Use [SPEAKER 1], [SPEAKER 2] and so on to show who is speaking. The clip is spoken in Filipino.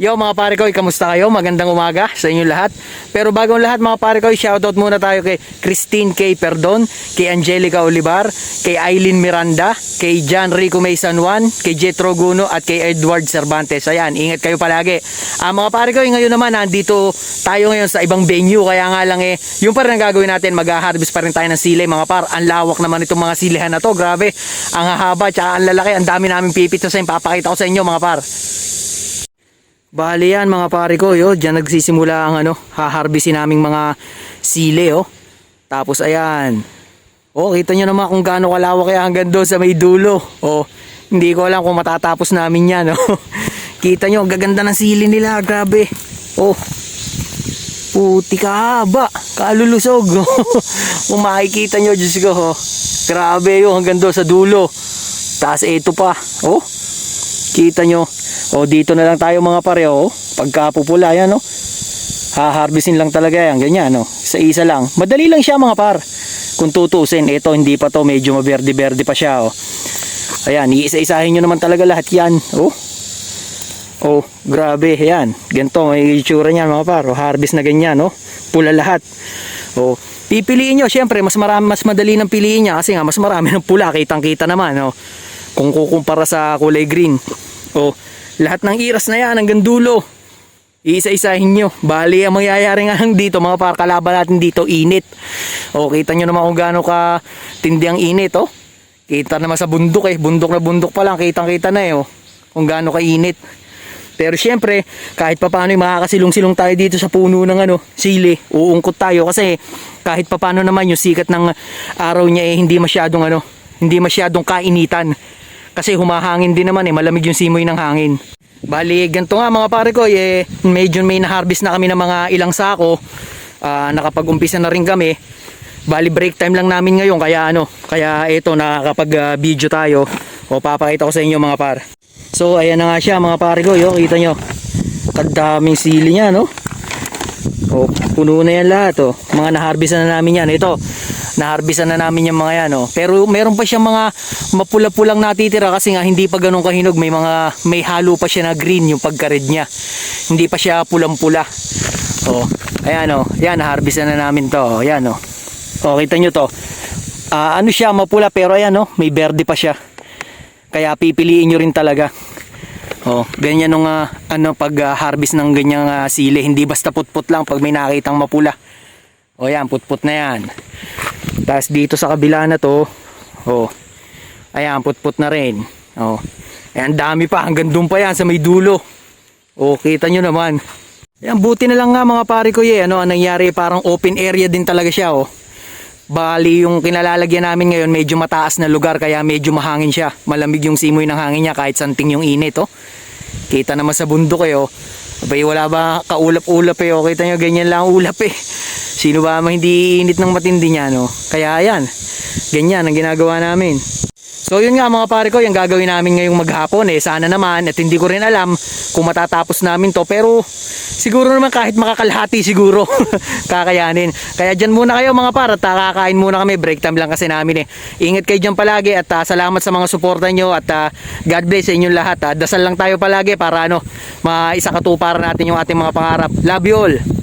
[SPEAKER 1] Yo mga pare ko, kamusta kayo? Magandang umaga sa inyo lahat. Pero bago ang lahat mga pare ko, shoutout muna tayo kay Christine K. Perdon, kay Angelica Olivar, kay Eileen Miranda, kay John Rico May San Juan, kay Jetro Guno at kay Edward Cervantes. Ayan, ingat kayo palagi. Ah, mga pare ko, ngayon naman nandito tayo ngayon sa ibang venue. Kaya nga lang eh, yung pa rin ang gagawin natin, mag-harvest pa rin tayo ng sili mga par. Ang lawak naman itong mga silihan na to, grabe. Ang hahaba, tsaka ang lalaki, ang dami namin pipito sa papakita ko sa inyo mga par. Bali yan mga pare ko, yo, diyan nagsisimula ang ano, haharbisin naming mga sili, oh. Tapos ayan. Oh, kita nyo naman kung gaano kalawak kaya hanggang doon sa may dulo. Oh, hindi ko alam kung matatapos namin yan, oh. kita ang gaganda ng sili nila, grabe. Oh, puti kahaba, kalulusog. oh. kung makikita nyo, Diyos ko, oh. Grabe yun, hanggang doon sa dulo. Tapos ito pa, oh. Kita nyo. O dito na lang tayo mga pareho. Pagka pupula yan, no? Haharbisin lang talaga yan. Ganyan, no? Isa-isa lang. Madali lang siya mga par. Kung tutusin, ito hindi pa to. Medyo maberde-berde pa siya, oh. Ayan, iisa-isahin nyo naman talaga lahat yan. Oh. Oh, grabe. Ayan. Ganito, may itsura niyan mga par. Oh, harvest na ganyan, no? Pula lahat. Oh, pipiliin nyo. Siyempre, mas marami, mas madali ng piliin niya kasi nga mas marami ng pula. Kitang-kita naman, no? Kung kukumpara sa kulay green. Oh, lahat ng iras na yan hanggang dulo. Iisa-isahin nyo. Bali, ang mangyayari nga lang dito, mga par, kalaban natin dito, init. O, kita nyo naman kung gaano ka tindi ang init, oh. Kita naman sa bundok eh. Bundok na bundok pa lang, kitang-kita na eh, oh. Kung gaano ka init. Pero syempre, kahit papaano yung makakasilong-silong tayo dito sa puno ng ano, sili, uungkot tayo kasi kahit papaano naman yung sikat ng araw niya eh hindi masyadong ano, hindi masyadong kainitan. Kasi humahangin din naman eh, malamig yung simoy ng hangin. Bali, ganito nga mga pare ko, eh, medyo may na-harvest na kami ng mga ilang sako. Ah, nakapag-umpisa na rin kami. Bali, break time lang namin ngayon, kaya ano, kaya ito, nakakapag-video tayo. O, papakita ko sa inyo mga par. So, ayan na nga siya mga pare ko, yo, kita nyo. Kadaming sili niya, no? O, puno na yan lahat, oh. Mga na-harvest na namin yan. Ito, na-harvest na namin yung mga yan, oh. Pero meron pa siyang mga mapula-pulang natitira kasi nga hindi pa ganun kahinog. May mga, may halo pa siya na green yung pagka-red niya. Hindi pa siya pulang-pula. Oh, ayan, oh. Yan, na-harvest na namin to. Oh, yan, oh. Oh, kita nyo to. Ah, ano siya, mapula pero ayan, oh. May berde pa siya. Kaya pipiliin nyo rin talaga. Oh, ganyan nung ah, ano pag ah, harvest ng ganyang ah, sili, hindi basta putput lang pag may nakitang mapula. O yan, putput na yan. Tapos dito sa kabila na to, oh. Ayan, putput na rin. Oh. Ayan, dami pa hanggang doon pa yan sa may dulo. Oh, kita nyo naman. Ayan, buti na lang nga mga pare ko ye, ano, ang nangyari parang open area din talaga siya, oh. Bali yung kinalalagyan namin ngayon medyo mataas na lugar kaya medyo mahangin siya. Malamig yung simoy ng hangin niya kahit santing yung init oh. Kita naman sa bundok eh oh. Abay wala ba kaulap-ulap eh oh. Kita nyo ganyan lang ang ulap eh. Sino ba hindi init ng matindi niya no? Kaya yan. Ganyan ang ginagawa namin. So yun nga mga pare ko, yung gagawin namin ngayong maghapon eh. Sana naman at hindi ko rin alam kung matatapos namin to. Pero siguro naman kahit makakalahati siguro kakayanin. Kaya dyan muna kayo mga par at ah, kakain muna kami. Break time lang kasi namin eh. Ingat kayo dyan palagi at ah, salamat sa mga suporta nyo at ah, God bless sa inyong lahat. ah. dasal lang tayo palagi para ano, maisakatuparan natin yung ating mga pangarap. Love you all.